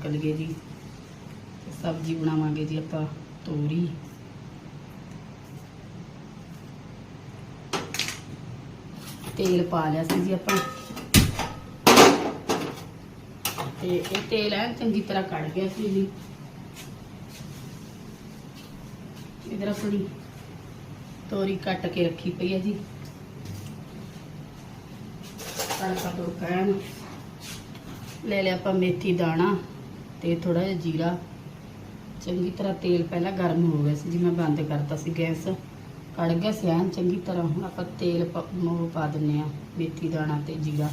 ਨਿਕਲ ਗਏ ਜੀ। ਸਬਜ਼ੀ ਬਣਾਵਾਂਗੇ ਜੀ ਆਪਾਂ, ਤੋਰੀ। ਤੇਲ ਪਾ ਲਿਆ ਸੀ ਜੀ ਆਪਾਂ। ਤੇ ਇਹ ਤੇਲ ਹੈ ਚੰਗੀ ਤਰ੍ਹਾਂ ਕੱਢ ਗਿਆ ਸੀ ਜੀ। ਇਧਰ ਆਪਣੀ ਤੋਰੀ ਕੱਟ ਕੇ ਰੱਖੀ ਪਈ ਹੈ ਜੀ। ਤੜਕਾ ਤੁੜਕਾ ਐਨ ਲੈ ਲਿਆ ਆਪਾਂ ਮੇਥੀ ਦਾਣਾ। ਤੇ ਥੋੜਾ ਜਿਹਾ ਜੀਰਾ। ਚੰਗੀ ਤਰ੍ਹਾਂ ਤੇਲ ਪਹਿਲਾਂ ਗਰਮ ਹੋ ਗਿਆ ਸੀ, ਜੀ ਮੈਂ ਬੰਦ ਕਰਤਾ ਸੀ ਗੈਸ। ਕੜ ਗਿਆ ਸੀ ਚੰਗੀ ਤਰ੍ਹਾਂ ਹੁਣ ਆਪਾਂ ਤੇਲ ਉਹ ਪਾ ਦਿੰਨੇ ਆ, ਮੇਥੀ ਦਾਣਾ ਤੇ ਜੀਰਾ।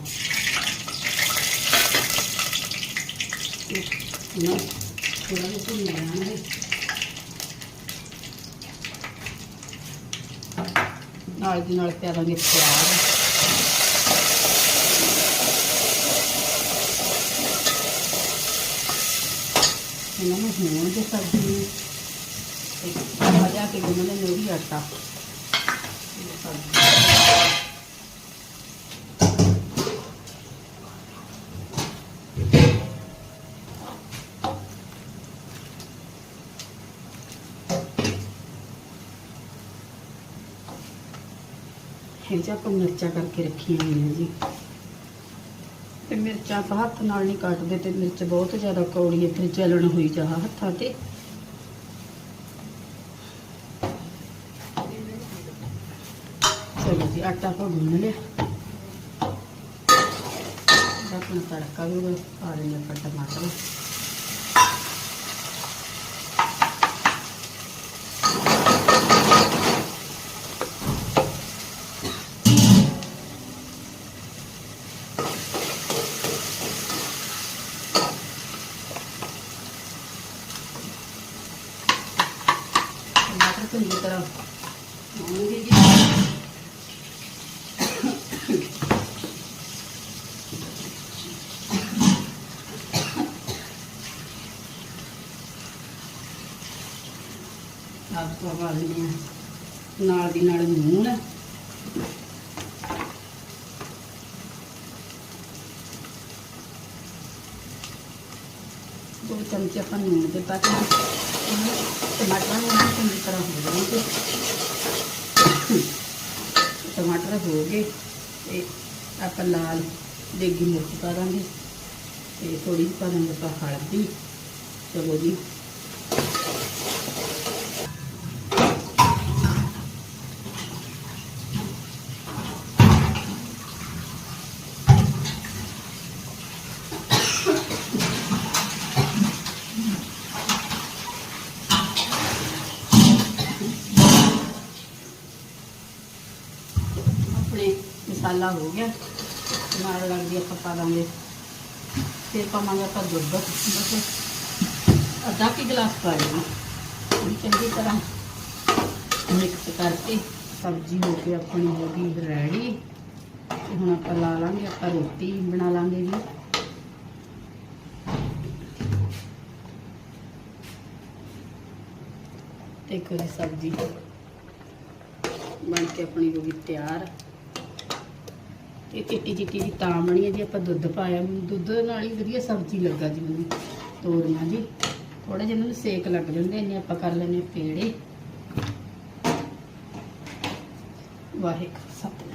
ਤੇ ਇਹਨਾਂ ਥੋੜਾ ਜਿਹਾ ਭੁੰਨ ਲੈਣਾ ਨਾਲ ਦੀ ਨਾਲ ਪਾ ਦਾਂਗੇ ਪਿਆਜ਼। ਇਹਨਾਂ ਨੂੰ ਹੋਣ ਦੇ ਸਬਜ਼ੀ ਨੂੰ ਤੇ ਮਜਾ ਕੇ ਗੁੰਨਣੇ ਨੂੰ ਵੀ ਆਟਾ ਇਹ ਸਬਜ਼ੀ ਇਹ ਜਿਹਾ ਮਿਰਚਾਂ ਤੇ ਮਿਰਚਾਂ ਆਪਾਂ ਹੱਥ ਨਾਲ ਨਹੀਂ ਕੱਟਦੇ ਤੇ ਮਿਰਚ ਬਹੁਤ ਜ਼ਿਆਦਾ ਕੌੜੀ ਹੈ, ਫਿਰ ਜਲਣ ਹੋਈ ਜਾ ਹੱਥਾਂ ਤੇ। ਚਲੋ ਜੀ, ਆਟਾ ਆਪਾਂ ਗੁੰਨ ਲਿਆ। ਆਪਣਾ ਤੜਕਾ ਵੀ ਉਹ ਪਾ ਲੈਂਦੇ ਆਪਾਂ ਟਮਾਟਰ ਚੰਗੀ ਤਰ੍ਹਾਂ ਹੋਣਗੇ ਜੀ ਆਪ ਤੋਂ ਪਾ ਲੈਂਦੇ ਹਾਂ। ਨਾਲ ਦੀ ਨਾਲ ਨੂਣ ਦੋ ਚਮਚੇ ਆਪਾਂ ਨੂਣ ਦੇ ਪਾ ਕੇ ਇਹਨੂੰ ਟਮਾਟਰਾਂ ਨੂੰ ਚੰਗੀ ਤਰ੍ਹਾਂ ਹੋ ਜਾਣਗੇ ਟਮਾਟਰ ਹੋ ਗਏ ਤੇ ਆਪਾਂ ਲਾਲ ਦੇਗੀ ਮਿਰਚ ਪਾ ਦਾਂਗੇ। ਤੇ ਥੋੜੀ ਜਿਹੀ ਪਾ ਦਾਂਗੇ ਆਪਾਂ ਹਲਦੀ। ਚਲੋ ਜੀ ਆਪਣੇ ਮਸਾਲਾ ਹੋ ਗਿਆ। ਨਾਲ ਲੱਗਦੀ ਆਪਾਂ ਪਾ ਦਾਂਗੇ ਫਿਰ ਪਾਵਾਂਗੇ ਆਪਾਂ ਦੁੱਧ। ਬਸ ਅੱਧਾ ਕੀ ਗਲਾਸ ਪਾ ਲੈਣਾ। ਚੰਗੀ ਤਰ੍ਹਾਂ ਮਿਕਸ ਕਰਕੇ ਸਬਜ਼ੀ ਹੋ ਕੇ ਆਪਣੀ ਹੋ ਗਈ ਰੈਡੀ। ਤੇ ਹੁਣ ਆਪਾਂ ਲਾ ਲਾਂਗੇ, ਆਪਾਂ ਰੋਟੀ ਬਣਾ ਲਾਂਗੇ ਜੀ। ਦੇਖੋ ਜੀ ਸਬਜ਼ੀ ਬਣ ਕੇ ਆਪਣੀ ਹੋ ਗਈ ਤਿਆਰ। ਇਹ ਚਿੱਟੀ ਚਿੱਟੀ ਜੀ ਤਾਂ ਬਣੀ ਹੈ ਜੀ, ਆਪਾਂ ਦੁੱਧ ਪਾਇਆ। ਦੁੱਧ ਨਾਲ ਹੀ ਵਧੀਆ ਸਬਜ਼ੀ ਲੱਗਾ ਜੀ ਮੈਨੂੰ। ਤੋਰੀਆਂ ਜੀ। ਥੋੜਾ ਜਿਹਾ ਇਹਨਾਂ ਨੂੰ ਸੇਕ ਲੱਗ ਜਾਂਦੇ ਇੰਨੇ ਆਪਾਂ ਕਰ ਲੈਨੇ ਪੇੜੇ। ਵਾਹਿਗੁਰੂ ਸਤਿਨਾਮ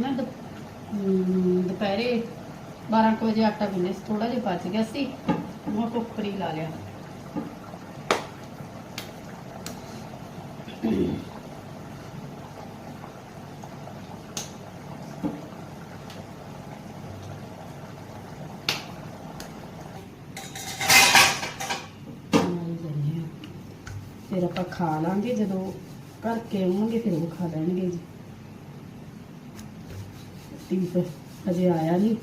ਨਾ ਦੁਪ- ਅਮ, ਦੁਪਹਿਰੇ 12 ਕੁ ਵਜੇ ਆਟਾ ਗੁੰਨਿਆ ਸੀ ਥੋੜਾ ਜਿਹਾ ਬਚ ਗਿਆ ਸੀ ਉਹ ਕੁੱਕਰੀ ਲਾ ਲਿਆ। ਫਿਰ ਆਪਾਂ ਖਾ ਲਾਂਗੇ ਜਦੋਂ ਘਰ ਕੇ ਆਉਣਗੇ ਫਿਰ ਉਹ ਖਾ ਲੈਣਗੇ ਜੀ। ਦੀਪ ਹਜੇ ਆਇਆ ਨਹੀਂ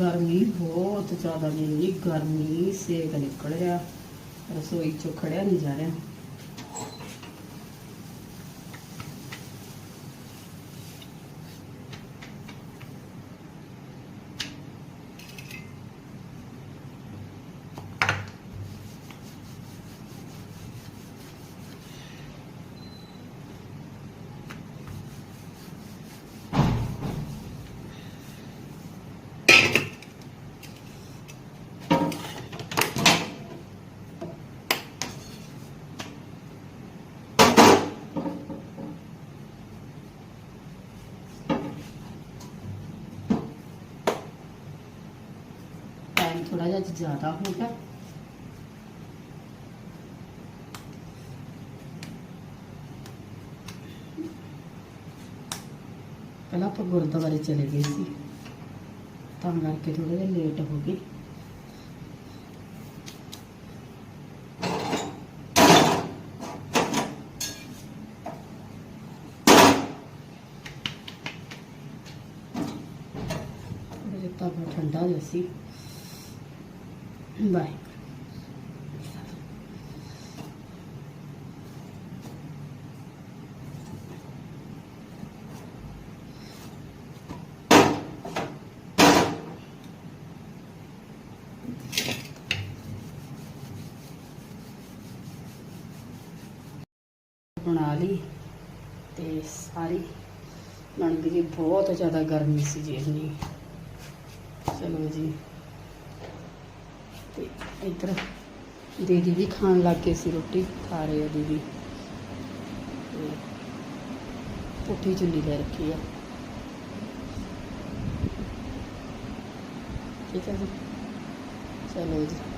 ਗਰਮੀ ਬਹੁਤ ਜ਼ਿਆਦਾ ਨੇ ਗਰਮੀ ਸੇਕ ਨਿਕਲ ਰਿਹਾ ਰਸੋਈ ਚੋਂ ਖੜਿਆ ਨਹੀਂ ਜਾ ਰਿਹਾ। ਥੋੜਾ ਜਿਹਾ ਜ਼ਿਆਦਾ ਹੋ ਗਿਆ ਪਹਿਲਾਂ ਆਪਾਂ ਗੁਰਦੁਆਰੇ ਚਲੇ ਗਏ ਸੀ ਤਾਂ ਕਰਕੇ ਥੋੜੇ ਜਿਹਾ ਲੇਟ ਹੋ ਗਏ ਥੋੜਾ ਠੰਡਾ ਜਿਹਾ ਸੀ ਬਾਏ ਬਣਾ ਲਈ ਤੇ ਸਾਰੀ ਨਣਦ ਜੀ ਬਹੁਤ ਜ਼ਿਆਦਾ ਗਰਮੀ ਸੀ ਜੀ ਇੰਨੀ। ਚਲੋ ਜੀ। ਤੇ ਇੱਧਰ ਦੀਦੀ ਵੀ ਖਾਣ ਲੱਗ ਗਏ ਸੀ ਰੋਟੀ, ਖਾ ਰਹੇ ਆ ਦੀਦੀ। ਪੁੱਠੀ ਚੁੱਲੀ ਲੈ ਰੱਖੀ ਆ। ਠੀਕ ਹੈ ਜੀ। ਚਲੋ ਜੀ।